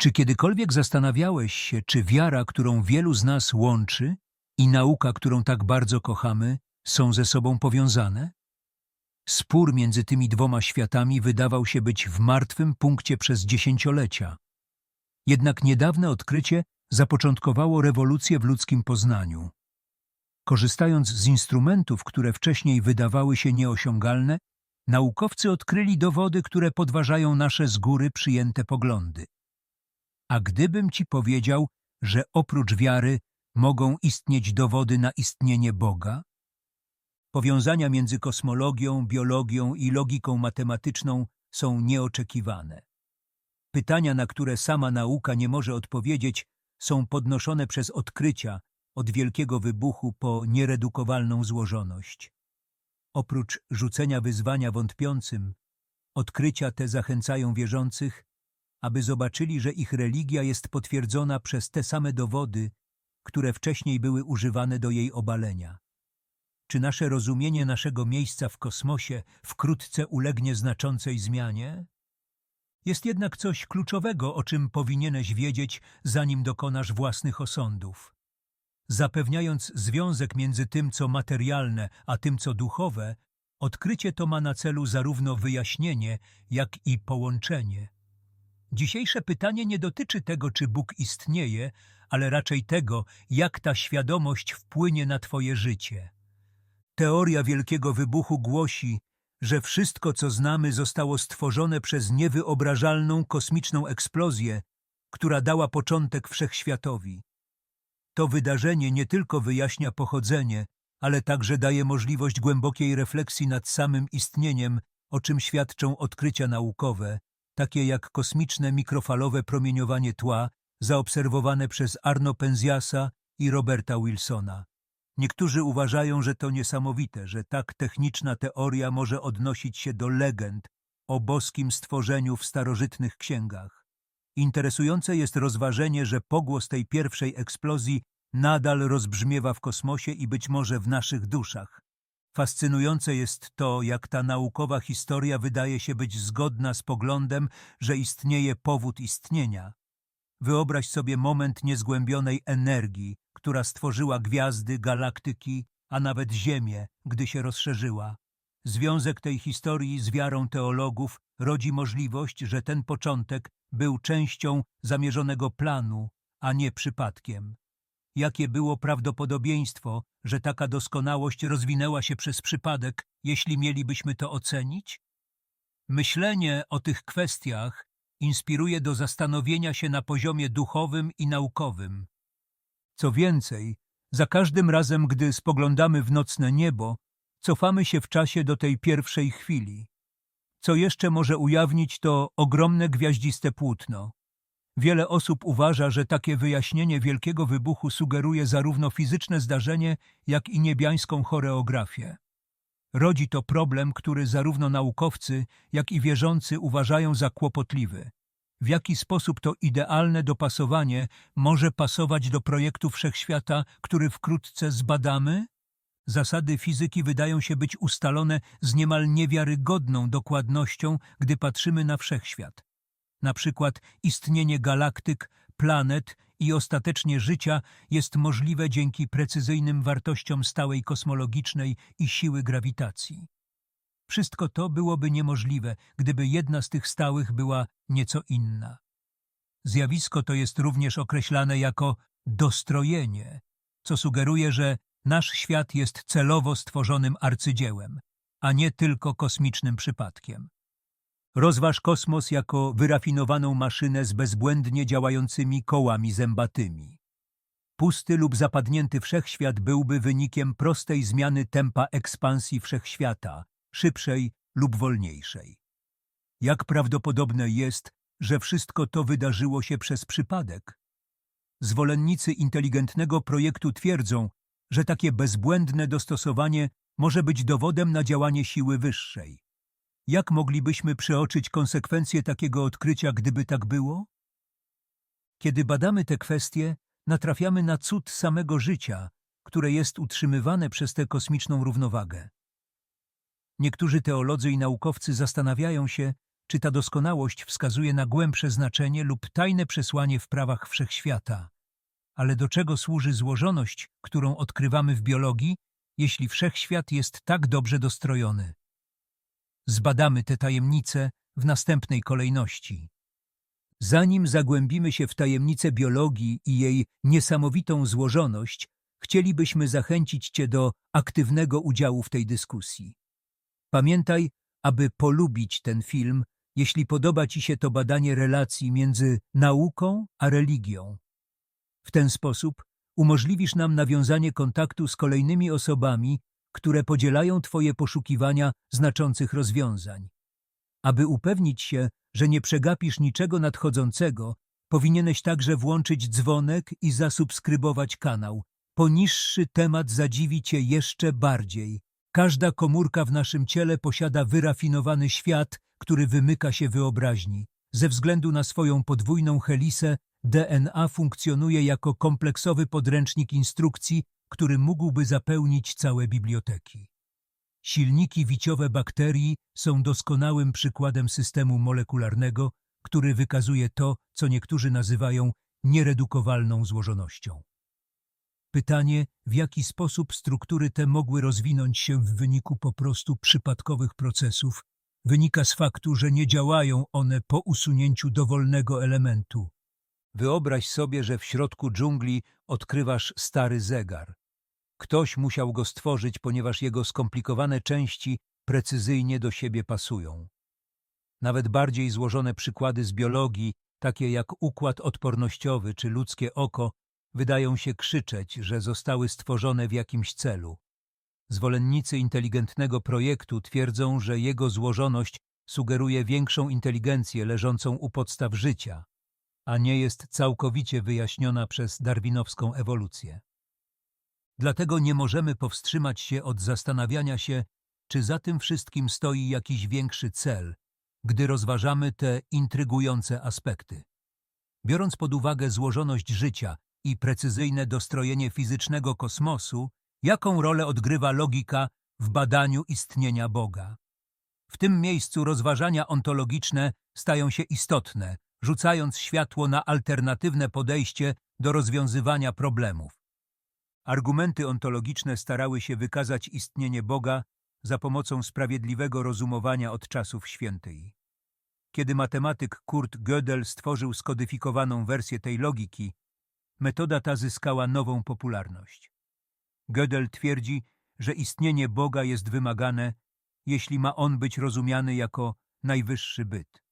Czy kiedykolwiek zastanawiałeś się, czy wiara, którą wielu z nas łączy, i nauka, którą tak bardzo kochamy, są ze sobą powiązane? Spór między tymi dwoma światami wydawał się być w martwym punkcie przez dziesięciolecia. Jednak niedawne odkrycie zapoczątkowało rewolucję w ludzkim poznaniu. Korzystając z instrumentów, które wcześniej wydawały się nieosiągalne, naukowcy odkryli dowody, które podważają nasze z góry przyjęte poglądy. A gdybym ci powiedział, że oprócz wiary mogą istnieć dowody na istnienie Boga? Powiązania między kosmologią, biologią i logiką matematyczną są nieoczekiwane. Pytania, na które sama nauka nie może odpowiedzieć, są podnoszone przez odkrycia od wielkiego wybuchu po nieredukowalną złożoność. Oprócz rzucenia wyzwania wątpiącym, odkrycia te zachęcają wierzących, aby zobaczyli, że ich religia jest potwierdzona przez te same dowody, które wcześniej były używane do jej obalenia. Czy nasze rozumienie naszego miejsca w kosmosie wkrótce ulegnie znaczącej zmianie? Jest jednak coś kluczowego, o czym powinieneś wiedzieć, zanim dokonasz własnych osądów. Zapewniając związek między tym, co materialne, a tym, co duchowe, odkrycie to ma na celu zarówno wyjaśnienie, jak i połączenie. Dzisiejsze pytanie nie dotyczy tego, czy Bóg istnieje, ale raczej tego, jak ta świadomość wpłynie na Twoje życie. Teoria Wielkiego Wybuchu głosi, że wszystko, co znamy, zostało stworzone przez niewyobrażalną kosmiczną eksplozję, która dała początek wszechświatowi. To wydarzenie nie tylko wyjaśnia pochodzenie, ale także daje możliwość głębokiej refleksji nad samym istnieniem, o czym świadczą odkrycia naukowe, takie jak kosmiczne mikrofalowe promieniowanie tła, zaobserwowane przez Arno Penziasa i Roberta Wilsona. Niektórzy uważają, że to niesamowite, że tak techniczna teoria może odnosić się do legend o boskim stworzeniu w starożytnych księgach. Interesujące jest rozważenie, że pogłos tej pierwszej eksplozji nadal rozbrzmiewa w kosmosie i być może w naszych duszach. Fascynujące jest to, jak ta naukowa historia wydaje się być zgodna z poglądem, że istnieje powód istnienia. Wyobraź sobie moment niezgłębionej energii, która stworzyła gwiazdy, galaktyki, a nawet Ziemię, gdy się rozszerzyła. Związek tej historii z wiarą teologów rodzi możliwość, że ten początek był częścią zamierzonego planu, a nie przypadkiem. Jakie było prawdopodobieństwo, że taka doskonałość rozwinęła się przez przypadek, jeśli mielibyśmy to ocenić? Myślenie o tych kwestiach inspiruje do zastanowienia się na poziomie duchowym i naukowym. Co więcej, za każdym razem, gdy spoglądamy w nocne niebo, cofamy się w czasie do tej pierwszej chwili. Co jeszcze może ujawnić to ogromne gwiaździste płótno. Wiele osób uważa, że takie wyjaśnienie wielkiego wybuchu sugeruje zarówno fizyczne zdarzenie, jak i niebiańską choreografię. Rodzi to problem, który zarówno naukowcy, jak i wierzący uważają za kłopotliwy. W jaki sposób to idealne dopasowanie może pasować do projektu wszechświata, który wkrótce zbadamy? Zasady fizyki wydają się być ustalone z niemal niewiarygodną dokładnością, gdy patrzymy na wszechświat. Na przykład istnienie galaktyk, planet i ostatecznie życia jest możliwe dzięki precyzyjnym wartościom stałej kosmologicznej i siły grawitacji. Wszystko to byłoby niemożliwe, gdyby jedna z tych stałych była nieco inna. Zjawisko to jest również określane jako dostrojenie, co sugeruje, że nasz świat jest celowo stworzonym arcydziełem, a nie tylko kosmicznym przypadkiem. Rozważ kosmos jako wyrafinowaną maszynę z bezbłędnie działającymi kołami zębatymi. Pusty lub zapadnięty wszechświat byłby wynikiem prostej zmiany tempa ekspansji wszechświata, szybszej lub wolniejszej. Jak prawdopodobne jest, że wszystko to wydarzyło się przez przypadek? Zwolennicy inteligentnego projektu twierdzą, że takie bezbłędne dostosowanie może być dowodem na działanie siły wyższej. Jak moglibyśmy przeoczyć konsekwencje takiego odkrycia, gdyby tak było? Kiedy badamy te kwestie, natrafiamy na cud samego życia, które jest utrzymywane przez tę kosmiczną równowagę. Niektórzy teolodzy i naukowcy zastanawiają się, czy ta doskonałość wskazuje na głębsze znaczenie lub tajne przesłanie w prawach wszechświata. Ale do czego służy złożoność, którą odkrywamy w biologii, jeśli wszechświat jest tak dobrze dostrojony? Zbadamy te tajemnice w następnej kolejności. Zanim zagłębimy się w tajemnice biologii i jej niesamowitą złożoność, chcielibyśmy zachęcić Cię do aktywnego udziału w tej dyskusji. Pamiętaj, aby polubić ten film, jeśli podoba Ci się to badanie relacji między nauką a religią. W ten sposób umożliwisz nam nawiązanie kontaktu z kolejnymi osobami, które podzielają Twoje poszukiwania znaczących rozwiązań. Aby upewnić się, że nie przegapisz niczego nadchodzącego, powinieneś także włączyć dzwonek i zasubskrybować kanał. Poniższy temat zadziwi Cię jeszcze bardziej. Każda komórka w naszym ciele posiada wyrafinowany świat, który wymyka się wyobraźni. Ze względu na swoją podwójną helisę, DNA funkcjonuje jako kompleksowy podręcznik instrukcji, który mógłby zapełnić całe biblioteki. Silniki wiciowe bakterii są doskonałym przykładem systemu molekularnego, który wykazuje to, co niektórzy nazywają nieredukowalną złożonością. Pytanie, w jaki sposób struktury te mogły rozwinąć się w wyniku po prostu przypadkowych procesów, wynika z faktu, że nie działają one po usunięciu dowolnego elementu. Wyobraź sobie, że w środku dżungli odkrywasz stary zegar. Ktoś musiał go stworzyć, ponieważ jego skomplikowane części precyzyjnie do siebie pasują. Nawet bardziej złożone przykłady z biologii, takie jak układ odpornościowy czy ludzkie oko, wydają się krzyczeć, że zostały stworzone w jakimś celu. Zwolennicy inteligentnego projektu twierdzą, że jego złożoność sugeruje większą inteligencję leżącą u podstaw życia, a nie jest całkowicie wyjaśniona przez darwinowską ewolucję. Dlatego nie możemy powstrzymać się od zastanawiania się, czy za tym wszystkim stoi jakiś większy cel, gdy rozważamy te intrygujące aspekty. Biorąc pod uwagę złożoność życia i precyzyjne dostrojenie fizycznego kosmosu, jaką rolę odgrywa logika w badaniu istnienia Boga? W tym miejscu rozważania ontologiczne stają się istotne, rzucając światło na alternatywne podejście do rozwiązywania problemów. Argumenty ontologiczne starały się wykazać istnienie Boga za pomocą sprawiedliwego rozumowania od czasów świętej. Kiedy matematyk Kurt Gödel stworzył skodyfikowaną wersję tej logiki, metoda ta zyskała nową popularność. Gödel twierdzi, że istnienie Boga jest wymagane, jeśli ma on być rozumiany jako najwyższy byt.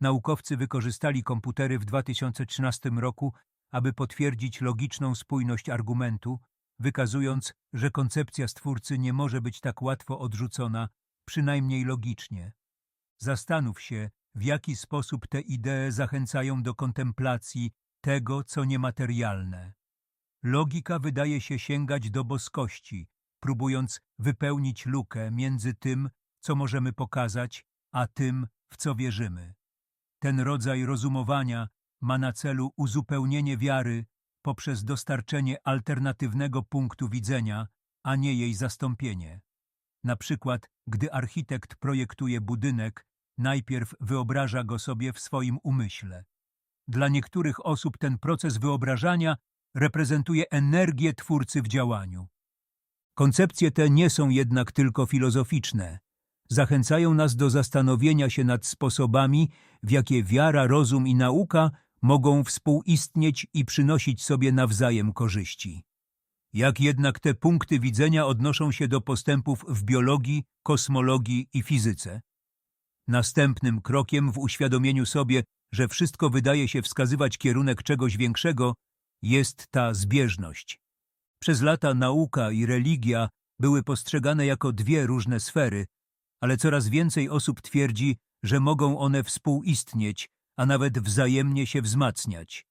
Naukowcy wykorzystali komputery w 2013 roku aby potwierdzić logiczną spójność argumentu, wykazując, że koncepcja Stwórcy nie może być tak łatwo odrzucona, przynajmniej logicznie. Zastanów się, w jaki sposób te idee zachęcają do kontemplacji tego, co niematerialne. Logika wydaje się sięgać do boskości, próbując wypełnić lukę między tym, co możemy pokazać, a tym, w co wierzymy. Ten rodzaj rozumowania ma na celu uzupełnienie wiary poprzez dostarczenie alternatywnego punktu widzenia, a nie jej zastąpienie. Na przykład, gdy architekt projektuje budynek, najpierw wyobraża go sobie w swoim umyśle. Dla niektórych osób ten proces wyobrażania reprezentuje energię twórcy w działaniu. Koncepcje te nie są jednak tylko filozoficzne. Zachęcają nas do zastanowienia się nad sposobami, w jakie wiara, rozum i nauka mogą współistnieć i przynosić sobie nawzajem korzyści. Jak jednak te punkty widzenia odnoszą się do postępów w biologii, kosmologii i fizyce? Następnym krokiem w uświadomieniu sobie, że wszystko wydaje się wskazywać kierunek czegoś większego, jest ta zbieżność. Przez lata nauka i religia były postrzegane jako dwie różne sfery, ale coraz więcej osób twierdzi, że mogą one współistnieć a nawet wzajemnie się wzmacniać.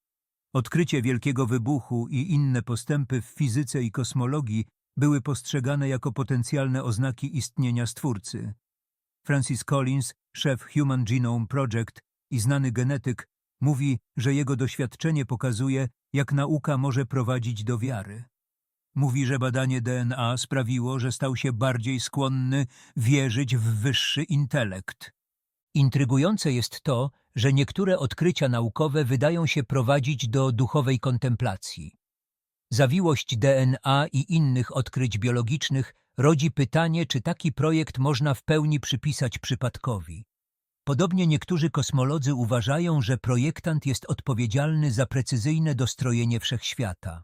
Odkrycie Wielkiego Wybuchu i inne postępy w fizyce i kosmologii były postrzegane jako potencjalne oznaki istnienia Stwórcy. Francis Collins, szef Human Genome Project i znany genetyk, mówi, że jego doświadczenie pokazuje, jak nauka może prowadzić do wiary. Mówi, że badanie DNA sprawiło, że stał się bardziej skłonny wierzyć w wyższy intelekt. Intrygujące jest to, że niektóre odkrycia naukowe wydają się prowadzić do duchowej kontemplacji. Zawiłość DNA i innych odkryć biologicznych rodzi pytanie, czy taki projekt można w pełni przypisać przypadkowi. Podobnie niektórzy kosmolodzy uważają, że projektant jest odpowiedzialny za precyzyjne dostrojenie wszechświata.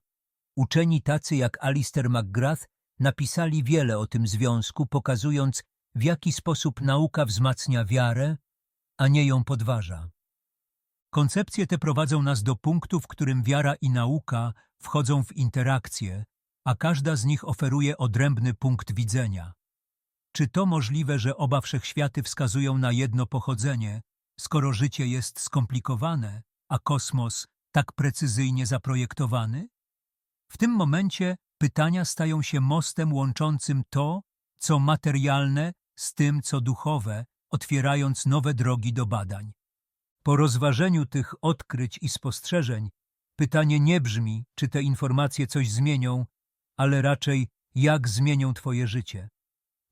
Uczeni tacy jak Alistair McGrath napisali wiele o tym związku, pokazując, w jaki sposób nauka wzmacnia wiarę, a nie ją podważa. Koncepcje te prowadzą nas do punktu, w którym wiara i nauka wchodzą w interakcję, a każda z nich oferuje odrębny punkt widzenia. Czy to możliwe, że oba wszechświaty wskazują na jedno pochodzenie, skoro życie jest skomplikowane, a kosmos tak precyzyjnie zaprojektowany? W tym momencie pytania stają się mostem łączącym to, co materialne, z tym, co duchowe, otwierając nowe drogi do badań. Po rozważeniu tych odkryć i spostrzeżeń, pytanie nie brzmi, czy te informacje coś zmienią, ale raczej jak zmienią Twoje życie.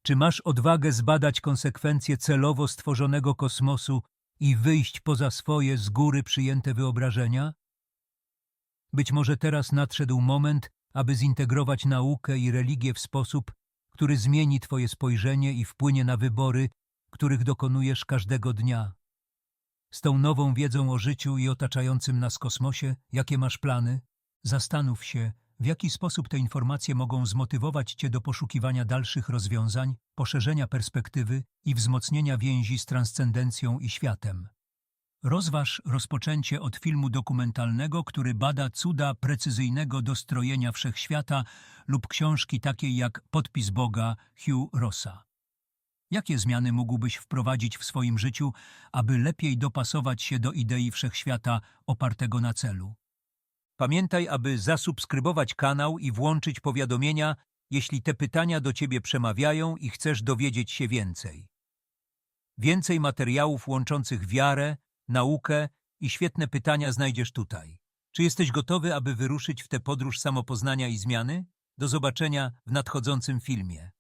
Czy masz odwagę zbadać konsekwencje celowo stworzonego kosmosu i wyjść poza swoje z góry przyjęte wyobrażenia? Być może teraz nadszedł moment, aby zintegrować naukę i religię w sposób, który zmieni Twoje spojrzenie i wpłynie na wybory, których dokonujesz każdego dnia. Z tą nową wiedzą o życiu i otaczającym nas kosmosie, jakie masz plany? Zastanów się, w jaki sposób te informacje mogą zmotywować Cię do poszukiwania dalszych rozwiązań, poszerzenia perspektywy i wzmocnienia więzi z transcendencją i światem. Rozważ rozpoczęcie od filmu dokumentalnego, który bada cuda precyzyjnego dostrojenia wszechświata lub książki takiej jak Podpis Boga Hugh Rossa. Jakie zmiany mógłbyś wprowadzić w swoim życiu, aby lepiej dopasować się do idei wszechświata opartego na celu? Pamiętaj, aby zasubskrybować kanał i włączyć powiadomienia, jeśli te pytania do Ciebie przemawiają i chcesz dowiedzieć się więcej. Więcej materiałów łączących wiarę, naukę i świetne pytania znajdziesz tutaj. Czy jesteś gotowy, aby wyruszyć w tę podróż samopoznania i zmiany? Do zobaczenia w nadchodzącym filmie.